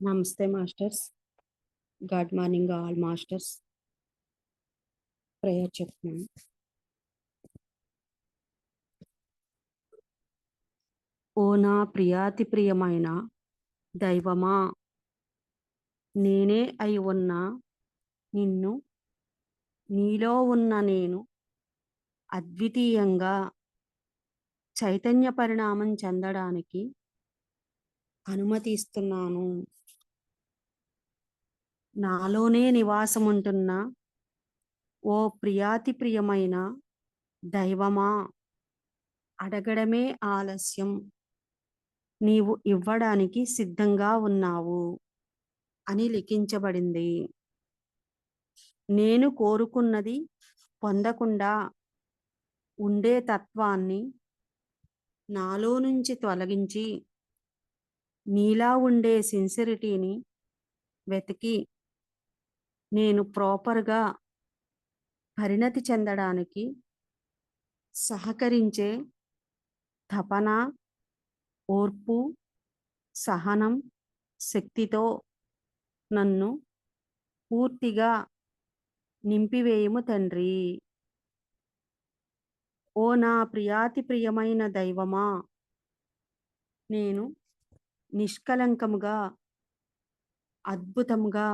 నమస్తే masters. Good morning all masters. Prayer చెప్తున్నాను. ఓ నా ప్రియాతి ప్రియమైన దైవమా నేనే అయి ఉన్న నిన్ను నీలో ఉన్న నేను అద్వితీయంగా చైతన్య పరిణామం చెందడానికి అనుమతిస్తున్నాను. నాలోనే నివాసముంటున్న ఓ ప్రియాతి ప్రియమైన దైవమా? అడగడమే ఆలస్యం. నీవు ఇవ్వడానికి సిద్ధంగా ఉన్నావు అని లిఖించబడింది. నేను కోరుకున్నది పొందకుండా ఉండే తత్వాన్ని నాలో నుంచి తొలగించి నీలా ఉండే సిన్సిరిటీని వెతికి నేను ప్రాపర్గా పరిణతి చెందడానికి సహకరించే తపన ఓర్పు సహనం శక్తితో నన్ను పూర్తిగా నింపివేయము తండ్రి. ఓ నా ప్రియాతి ప్రియమైన దైవమా నేను నిష్కలంకముగా అద్భుతంగా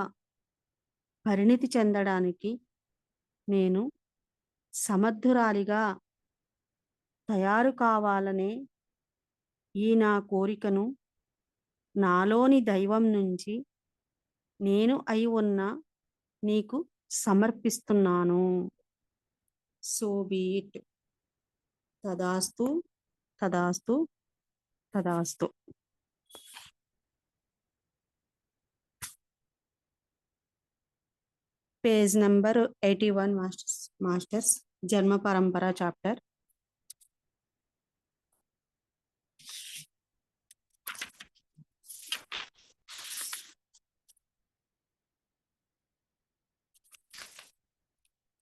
పరిణితి చెందడానికి నేను సమర్థురాలిగా తయారు కావాలనే ఈ నా కోరికను నాలోని దైవం నుంచి నేను అయి ఉన్న నీకు సమర్పిస్తున్నాను. సోబీట్ తదాస్తు తదాస్తు తదాస్తు. Page number eighty one masters masters జన్మ పరంపర chapter.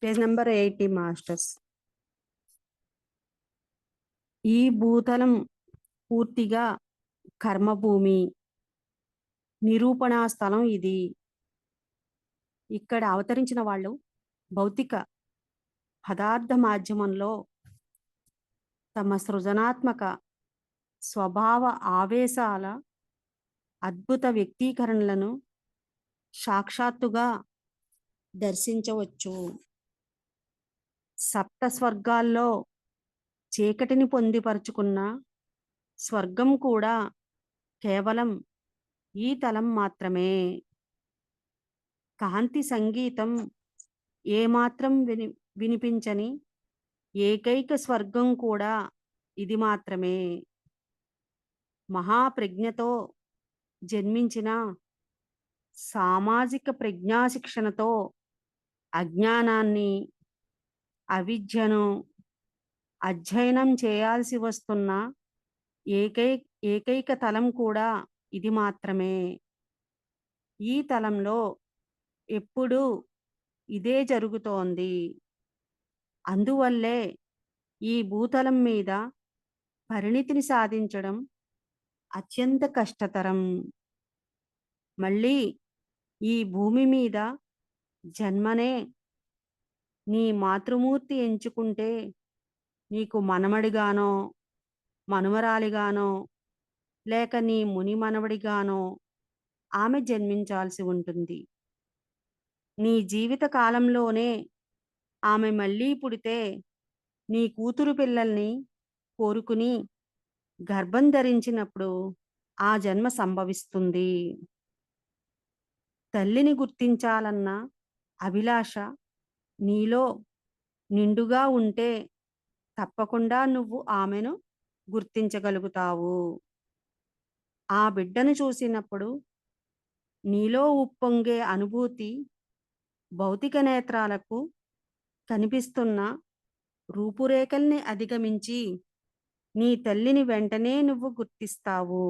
Page number eighty masters. ఈ భూతలం పూర్తిగా కర్మభూమి. నిరూపణా స్థలం ఇది. ఇక్కడ అవతరించిన వాళ్ళు భౌతిక పదార్థ మాధ్యమంలో తమ సృజనాత్మక స్వభావ ఆవేశాల అద్భుత వ్యక్తీకరణలను సాక్షాత్తుగా దర్శించవచ్చు. సప్త స్వర్గాల్లో చీకటిని పొందిపరుచుకున్న స్వర్గం కూడా కేవలం ఈ తలం మాత్రమే. కాంతి సంగీతం ఏమాత్రం విని వినిపించని ఏకైక స్వర్గం కూడా ఇది మాత్రమే. మహాప్రజ్ఞతో జన్మించిన సామాజిక ప్రజ్ఞాశిక్షణతో అజ్ఞానాన్ని అవిద్యను అధ్యయనం చేయాల్సి వస్తున్న ఏకై ఏకైక తలం కూడా ఇది మాత్రమే. ఈ తలంలో ఎప్పుడూ ఇదే జరుగుతోంది. అందువల్లే ఈ భూతలం మీద పరిణితిని సాధించడం అత్యంత కష్టతరం. మళ్ళీ ఈ భూమి మీద జన్మనే నీ మాతృమూర్తి ఎంచుకుంటే నీకు మనమడిగానో మనుమరాలిగానో లేక నీ ముని మనవడిగానో ఆమె జన్మించాల్సి ఉంటుంది. నీ జీవిత కాలంలోనే ఆమె మళ్ళీ పుడితే నీ కూతురు పిల్లల్ని కోరుకుని గర్భం ధరించినప్పుడు ఆ జన్మ సంభవిస్తుంది. తల్లిని గుర్తించాలన్న అభిలాష నీలో నిండుగా ఉంటే తప్పకుండా నువ్వు ఆమెను గుర్తించగలుగుతావు. ఆ బిడ్డను చూసినప్పుడు నీలో ఉప్పొంగే అనుభూతి భౌతిక నేత్రాలకు కనిపిస్తున్న రూపురేఖల్ని అధిగమించి నీ తల్లిని వెంటనే నువ్వు గుర్తిస్తావు.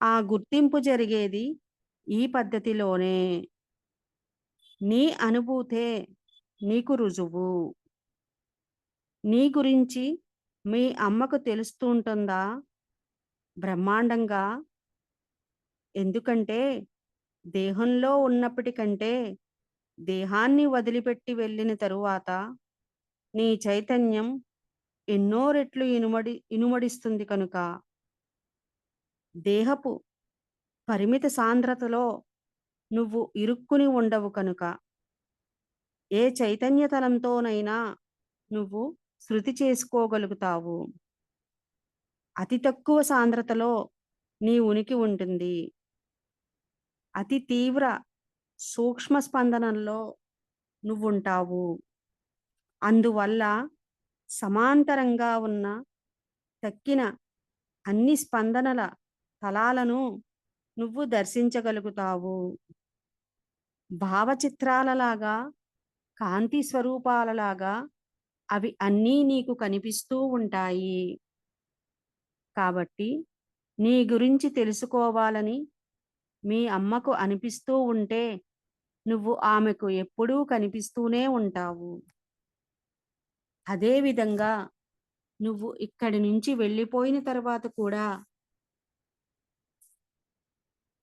ఆ గుర్తింపు జరిగేది ఈ పద్ధతిలోనే. నీ అనుభూతే నీకు రుజువు. నీ గురించి మీ అమ్మకు తెలుస్తూ ఉంటుందా? బ్రహ్మాండంగా. ఎందుకంటే దేహంలో ఉన్నప్పటికంటే దేహాన్ని వదిలిపెట్టి వెళ్ళిన తరువాత నీ చైతన్యం ఎన్నో రెట్లు ఇనుమడి ఇనుమడిస్తుంది కనుక దేహపు పరిమిత సాంద్రతలో నువ్వు ఇరుక్కుని ఉండవు కనుక ఏ చైతన్యతలంతోనైనా నువ్వు శృతి చేసుకోగలుగుతావు. అతి తక్కువ సాంద్రతలో నీ ఉనికి ఉంటుంది. అతి తీవ్ర సూక్ష్మ స్పందనంలో నువ్వుంటావు. అందువల్ల సమాంతరంగా ఉన్న తక్కిన అన్ని స్పందనల తలాలను నువ్వు దర్శించగలుగుతావు. భావచిత్రాలలాగా కాంతి స్వరూపాలలాగా అవి అన్నీ నీకు కనిపిస్తూ ఉంటాయి. కాబట్టి నీ గురించి తెలుసుకోవాలని మీ అమ్మకు అనిపిస్తూ ఉంటే నువ్వు ఆమెకు ఎప్పుడూ కనిపిస్తూనే ఉంటావు. అదేవిధంగా నువ్వు ఇక్కడి నుంచి వెళ్ళిపోయిన తర్వాత కూడా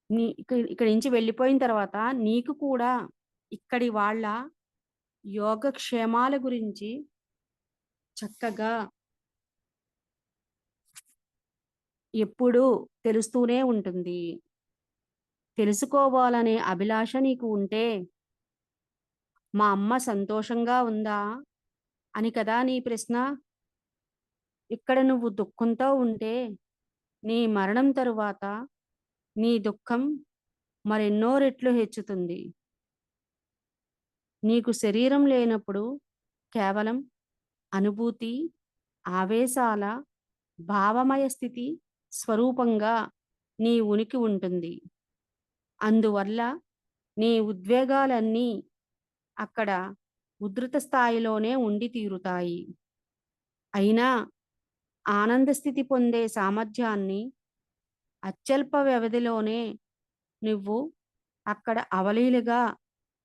నీ ఇక్కడ ఇక్కడి నుంచి వెళ్ళిపోయిన తర్వాత నీకు కూడా ఇక్కడి వాళ్ళ యోగక్షేమాల గురించి చక్కగా ఎప్పుడూ తెలుస్తూనే ఉంటుంది. తెలుసుకోవాలనే అభిలాష నీకు ఉంటే మా అమ్మ సంతోషంగా ఉందా అని కదా నీ ప్రశ్న. ఇక్కడ నువ్వు దుఃఖంతో ఉంటే నీ మరణం తరువాత నీ దుఃఖం మరెన్నో రెట్లు హెచ్చుతుంది. నీకు శరీరం లేనప్పుడు కేవలం అనుభూతి ఆవేశాల భావమయ స్థితి స్వరూపంగా నీ ఉనికి ఉంటుంది. అందువల్ల నీ ఉద్వేగాలన్నీ అక్కడ ఉధృత స్థాయిలోనే ఉండి తీరుతాయి. అయినా ఆనంద స్థితి పొందే సామర్థ్యాన్ని అత్యల్ప వ్యవధిలోనే నువ్వు అక్కడ అవలీలుగా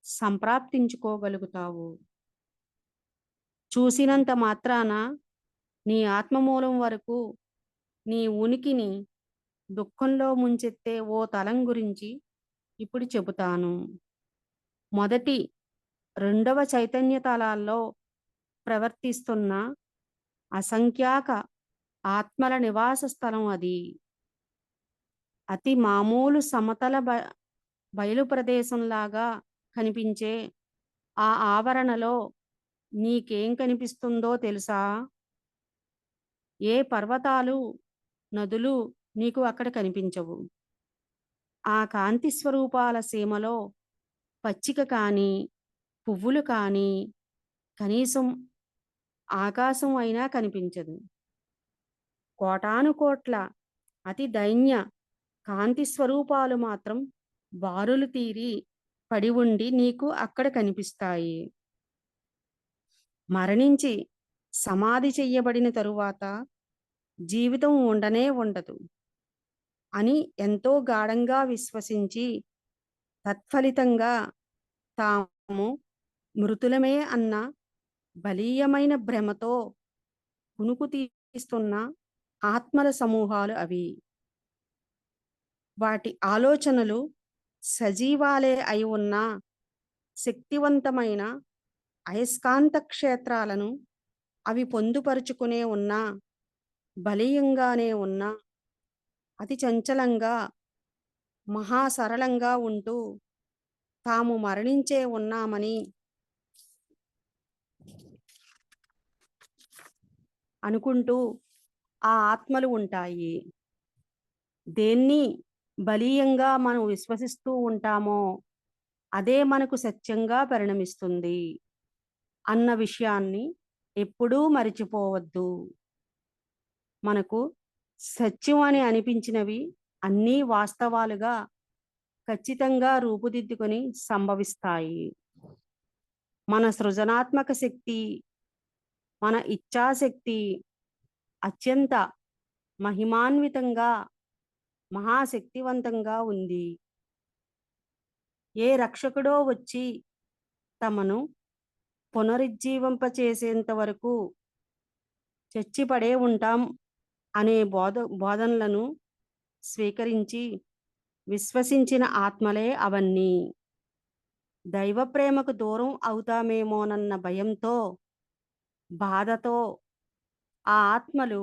సంప్రాప్తించుకోగలుగుతావు. చూసినంత మాత్రాన నీ ఆత్మమూలం వరకు నీ ఉనికిని దుఃఖంలో ముంచెత్తే ఓ తలం గురించి ఇప్పుడు చెబుతాను. మొదటి రెండవ చైతన్య తలాల్లో ప్రవర్తిస్తున్న అసంఖ్యాక ఆత్మల నివాస స్థలం అది. అతి మామూలు సమతల బ బయలు ప్రదేశంలాగా కనిపించే ఆ ఆవరణలో నీకేం కనిపిస్తుందో తెలుసా? ఏ పర్వతాలు నదులు నీకు అక్కడ కనిపించవు. ఆ కాంతి స్వరూపాల సీమలో పచ్చిక కానీ పువ్వులు కానీ కనీసం ఆకాశం అయినా కనిపించదు. కోటానుకోట్ల అతి దైన్య కాంతి స్వరూపాలు మాత్రం బారులు తీరి పడి ఉండి నీకు అక్కడ కనిపిస్తాయి. మరణించి సమాధి చెయ్యబడిన తరువాత జీవితం ఉండనే ఉండదు. అని ఎంతో గాఢంగా విశ్వసించి తత్ఫలితంగా తాము మృతులమే అన్న బలీయమైన భ్రమతో కునుకు తీస్తున్న ఆత్మల సమూహాలు అవి. వాటి ఆలోచనలు సజీవాలే అయి ఉన్న శక్తివంతమైన అయస్కాంత క్షేత్రాలను అవి పొందుపరుచుకునే ఉన్న బలీయంగానే ఉన్న అతి చంచలంగా మహాసరళంగా ఉంటూ తాము మరణించే ఉన్నామని అనుకుంటూ ఆ ఆత్మలు ఉంటాయి. దేన్ని బలీయంగా మనం విశ్వసిస్తూ ఉంటామో అదే మనకు సత్యంగా పరిణమిస్తుంది అన్న విషయాన్ని ఎప్పుడూ మరిచిపోవద్దు. మనకు సత్యం అని అనిపించినవి అన్నీ వాస్తవాలుగా ఖచ్చితంగా రూపుదిద్దుకొని సంభవిస్తాయి. మన సృజనాత్మక శక్తి మన ఇచ్ఛాశక్తి అత్యంత మహిమాన్వితంగా మహాశక్తివంతంగా ఉంది. ఏ రక్షకుడో వచ్చి తమను పునరుజ్జీవింపచేసేంత వరకు చచ్చిపడే ఉంటాం అనే బోధ బోధనలను స్వీకరించి విశ్వసించిన ఆత్మలే అవన్నీ. దైవ ప్రేమకు దూరం అవుతామేమోనన్న భయంతో బాధతో ఆ ఆత్మలు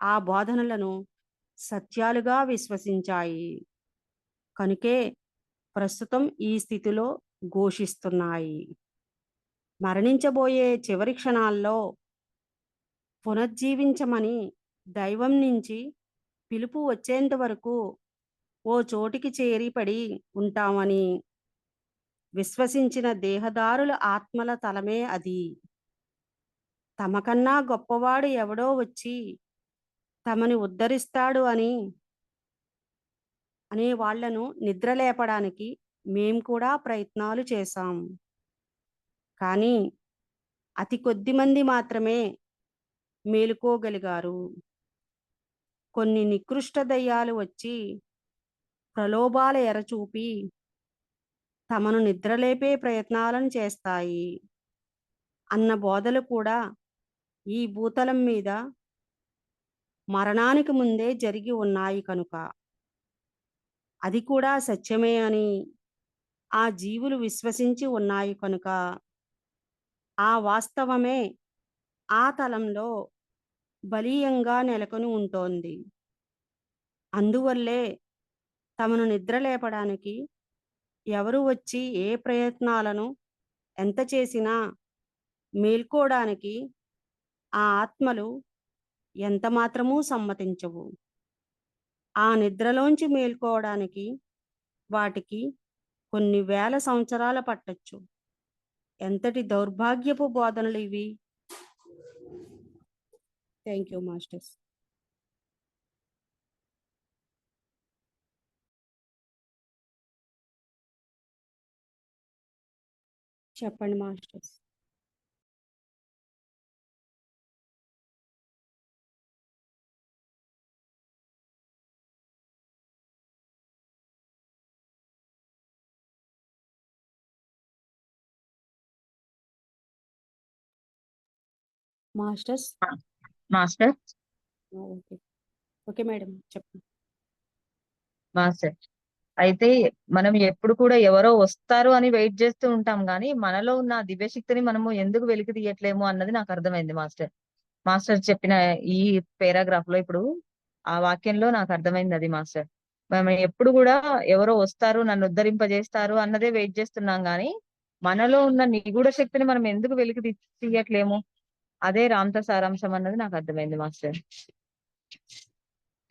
ఆ బోధనలను సత్యాలుగా విశ్వసించాయి. కనుకే ప్రస్తుతం ఈ స్థితిలో ఘోషిస్తున్నాయి. మరణించబోయే చివరి క్షణాల్లో పునర్జీవించమని దైవం నుంచి పిలుపు వచ్చేంత వరకు ఓ చోటికి చేరిపడి ఉంటామని విశ్వసించిన దేహదారుల ఆత్మల తలమే అది. తమకన్నా గొప్పవాడు ఎవడో వచ్చి తమని ఉద్ధరిస్తాడు అని అనే వాళ్ళను నిద్రలేపడానికి మేం కూడా ప్రయత్నాలు చేశాం. కానీ అతి కొద్ది మంది మాత్రమే మేలుకోగలిగారు. కొన్ని నికృష్ట దయ్యాలు వచ్చి ప్రలోభాల ఎరచూపి తమను నిద్రలేపే ప్రయత్నాలను చేస్తాయి. అన్న బోధలు కూడా ఈ భూతలం మీద మరణానికి ముందే జరిగి ఉన్నాయి కనుక. అది కూడా సత్యమే అని ఆ జీవులు విశ్వసించి ఉన్నాయి కనుక. ఆ వాస్తవమే ఆ తలంలో బలీయంగా నెలకొని ఉంటోంది. అందువల్లే తమను నిద్రలేపడానికి ఎవరు వచ్చి ఏ ప్రయత్నాలను ఎంత చేసినా మేల్కోవడానికి ఆ ఆత్మలు ఎంత మాత్రమూ సమ్మతించవు. ఆ నిద్రలోంచి మేల్కోవడానికి వాటికి కొన్ని వేల సంవత్సరాల పట్టచ్చు. ఎంతటి దౌర్భాగ్యపు బోధనలు ఇవి? థ్యాంక్ యూ మాస్టర్స్ చెప్పండి masters masters master? Okay. Okay madam చెప్పండి. మాస్టర్ అయితే మనం ఎప్పుడు కూడా ఎవరో వస్తారు అని వెయిట్ చేస్తూ ఉంటాం కానీ మనలో ఉన్న దివ్యశక్తిని మనము ఎందుకు వెలికి తీయట్లేము అన్నది నాకు అర్థమైంది మాస్టర్. మాస్టర్ చెప్పిన ఈ పేరాగ్రాఫ్లో ఇప్పుడు ఆ వాక్యంలో నాకు అర్థమైంది అది మాస్టర్. మనం ఎప్పుడు కూడా ఎవరో వస్తారు నన్ను ఉద్ధరింపజేస్తారు అన్నదే వెయిట్ చేస్తున్నాం కానీ మనలో ఉన్న నిగూఢ శక్తిని మనం ఎందుకు వెలికి తీయట్లేము? అదే రాంత సారాంశం అన్నది నాకు అర్థమైంది మాస్టర్.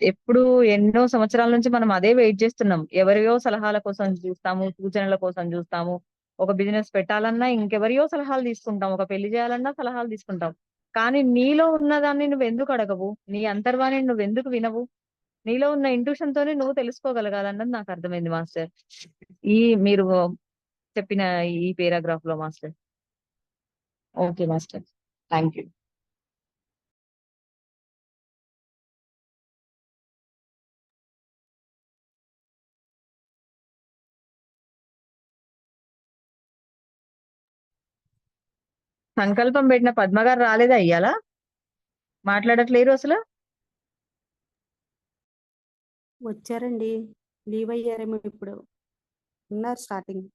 ఎప్పుడు ఎన్నో సంవత్సరాల నుంచి మనం అదే వెయిట్ చేస్తున్నాం. ఎవరియో సలహాల కోసం చూస్తాము సూచనల కోసం చూస్తాము. ఒక బిజినెస్ పెట్టాలన్నా ఇంకెవరియో సలహాలు తీసుకుంటాం. ఒక పెళ్ళి చేయాలన్నా సలహాలు తీసుకుంటాం. కానీ నీలో ఉన్నదాన్ని నువ్వు ఎందుకు అడగవు? నీ అంతర్వాణి నువ్వు ఎందుకు వినవు? నీలో ఉన్న ఇంట్యూషన్ తోనే నువ్వు తెలుసుకోగలగాలన్నది నాకు అర్థమైంది మాస్టర్. ఈ మీరు చెప్పిన ఈ పేరాగ్రాఫ్లో master. Okay master. Thank you సంకల్పం పెట్టిన పద్మ గారు రాలేదా ఇయ్యాల? మాట్లాడట్లేరు అసలు? వచ్చారండి. లీవ్ అయ్యారేమో ఇప్పుడు. ఉన్నారు స్టార్టింగ్